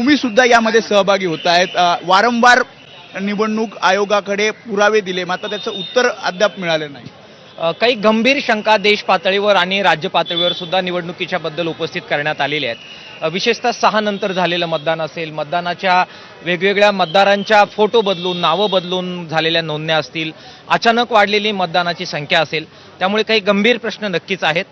तुम्ही सुद्धा यामध्ये सहभागी होत आहेत. वारंवार निवडणूक आयोगाकडे पुरावे दिले मात्र त्याचं उत्तर अद्याप मिळालं नाही. काही गंभीर शंका देश पातळीवर आणि राज्य पातळीवर सुद्धा निवडणुकीच्या बद्दल उपस्थित करण्यात आलेल्या आहेत. विशेषतः सहा नंतर झालेलं मतदान असेल मतदानाच्या वेगवेगळ्या मतदारांच्या फोटो बदलून नावं बदलून झालेल्या नोंदण्या असतील अचानक वाढलेली मतदानाची संख्या असेल त्यामुळे काही गंभीर प्रश्न नक्कीच आहेत.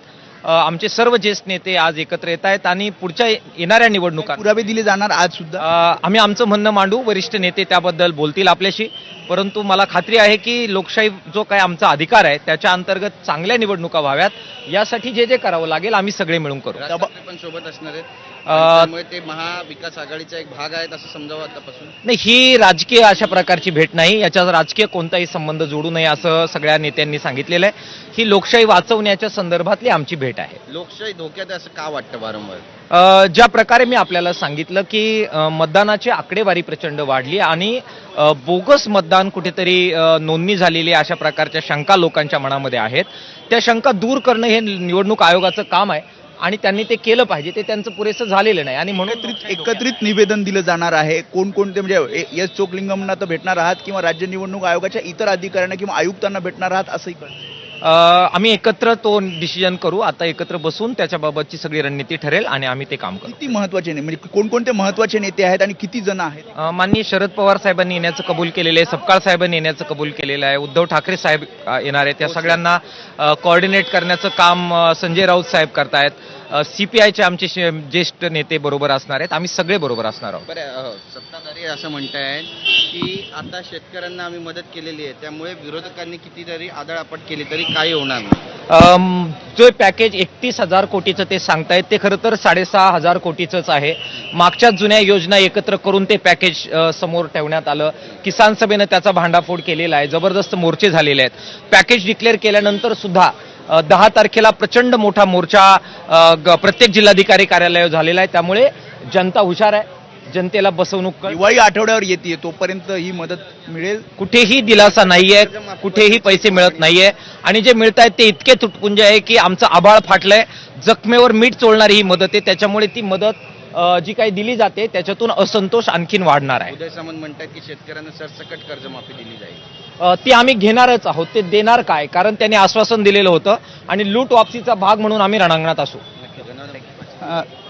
आमचे सर्व ज्येष्ठ नेते आज एकत्र येत आहेत आणि पुढच्या येणाऱ्या निवडणुका पुरावे दिले जाणार आज सुद्धा? आम्ही आमचं म्हणणं मांडू. वरिष्ठ नेते त्याबद्दल बोलतील आपल्याशी. परंतु मला खात्री आहे की लोकशाही जो काय आमचा अधिकार आहे त्याच्या अंतर्गत चांगल्या निवडणुका व्हाव्यात. यासाठी जे जे करावं लागेल आम्ही सगळे मिळून करू. पण सोबत असणार आहेत. त्यामुळे ते महाविकास आघाडीचा एक भाग आहेत असं समजावं आतापासून? नाही ही राजकीय अशा प्रकारची भेट नाही. याच्यात राजकीय कोणताही संबंध जोडू नये असं सगळ्या नेत्यांनी सांगितलेलं आहे. ही लोकशाही वाचवण्याच्या संदर्भातली आमची भेट आहे. लोकशाही धोक्यात आहे असं का वाटतं वारंवार? ज्या प्रकारे मी आपल्याला सांगितलं की मतदानाची आकडेवारी प्रचंड वाढली आणि बोगस मतदान कुठेतरी नोंदणी झालेली अशा प्रकारच्या शंका लोकांच्या मनामध्ये आहेत. त्या शंका दूर करणं हे निवडणूक आयोगाचं काम आहे. आणि त्यांनी ते केलं पाहिजे ते त्यांचं पुरेसं झालेलं नाही आणि म्हणून एकत्रित एकत्रित निवेदन दिलं जाणार आहे कोणकोणते म्हणजे ए- एस चोकलिंगमना तर भेटणार आहात किंवा राज्य निवडणूक आयोगाच्या इतर अधिकाऱ्यांना किंवा आयुक्तांना भेटणार आहात असंही कळतं. आम्ही एकत्र तो डिसिजन करू आता एकत्र बसून त्याच्याबाबतची सगळी रणनीती ठरेल आणि आम्ही ते काम करू. किती महत्त्वाचे ने- म्हणजे कोणकोणते महत्त्वाचे नेते आहेत आणि किती जण आहेत? अ, माननीय शरद पवार साहेबांनी येण्याचं कबूल केलेलं आहे सपकाळ साहेबांनी येण्याचं कबूल केलेलं आहे उद्धव ठाकरे साहेब अ, येणार आहेत त्या सगळ्यांना कोऑर्डिनेट करण्याचं काम अ, संजय राऊत साहेब करतायत. सीपीआयचे आमचे शे- ज्येष्ठ नेते बरोबर असणार आहेत. आम्ही सगळे बरोबर असणार आहोत. बरं सत्ताधारी असं म्हणतायत की आता शेतकऱ्यांना आम्ही मदत केलेली आहे. त्यामुळे विरोधकांनी कितीतरी आदळआपट केली तरी काही होणार नाही. जो पॅकेज एकतीस हजार कोटीचं ते सांगतायत ते खरं तर साडेसहा हजार कोटीचंच आहे. मागच्या जुन्या योजना एकत्र करून ते पॅकेज समोर ठेवण्यात आलं. किसान सभेनं त्याचा भांडाफोड केलेला आहे. जबरदस्त मोर्चे झालेले आहेत. पॅकेज डिक्लेअर केल्यानंतर सुद्धा दहा तारखेला प्रचंड मोठा मोर्चा प्रत्येक जिल्हाधिकारी कार्यालयावर झालेला आहे. त्यामुळे जनता हुशार आहे. जनतेला बसवणूक दिवाळी आठवड्यावर येते तोपर्यंत ही मदत मिळेल? कुठेही दिलासा नाहीये कुठेही पैसे मिळत नाहीये. आणि जे मिळत आहेत ते इतके तुटपुंजे आहे की आमचं आभाळ फाटलंय. जखमेवर मीठ चोळणारी ही मदत आहे. त्याच्यामुळे ती मदत जी काही दिली जाते त्याच्यातून असंतोष आणखीन वाढणार आहे. उदय सामंत म्हणतात की शेतकऱ्यांना सरसकट कर्जमाफी दिली जाईल. ती आम्ही घेणारच आहोत. ते देणार काय? कारण त्यांनी आश्वासन दिलेलं होतं आणि लूट वापसीचा भाग म्हणून आम्ही रणांगणात असू.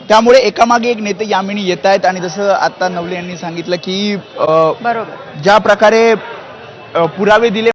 त्यामुळे एकामागे एक नेते यामिनी येत आहेत आणि जसं आता नवले यांनी सांगितलं की बरोबर. ज्या प्रकारे पुरावे दिले